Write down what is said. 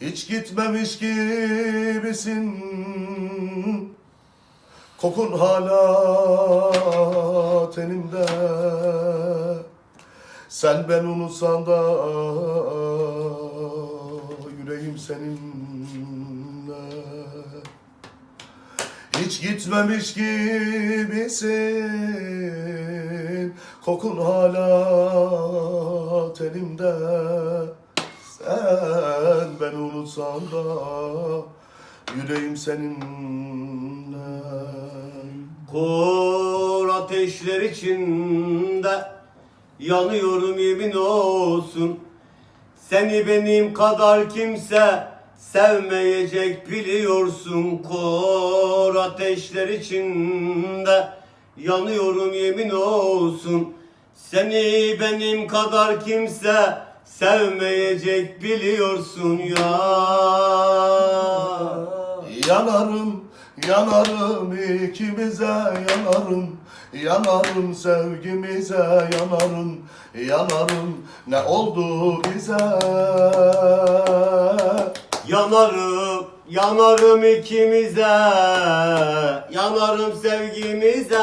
Hiç gitmemiş gibisin. Kokun hala tenimde Sen ben unutsan da Yüreğim seninle. Hiç gitmemiş gibisin. Kokun hala tenimde unutsan da Yüreğim seninle Kor ateşler içinde yanıyorum yemin olsun. Seni benim kadar kimse sevmeyecek biliyorsun. Kor ateşler içinde yanıyorum yemin olsun. Seni benim kadar kimse sevmeyecek biliyorsun ya. Yanarım, yanarım ikimize yanarım. Yanarım sevgimize yanarım. Yanarım ne oldu bize? Yanarım, yanarım ikimize. Yanarım sevgimize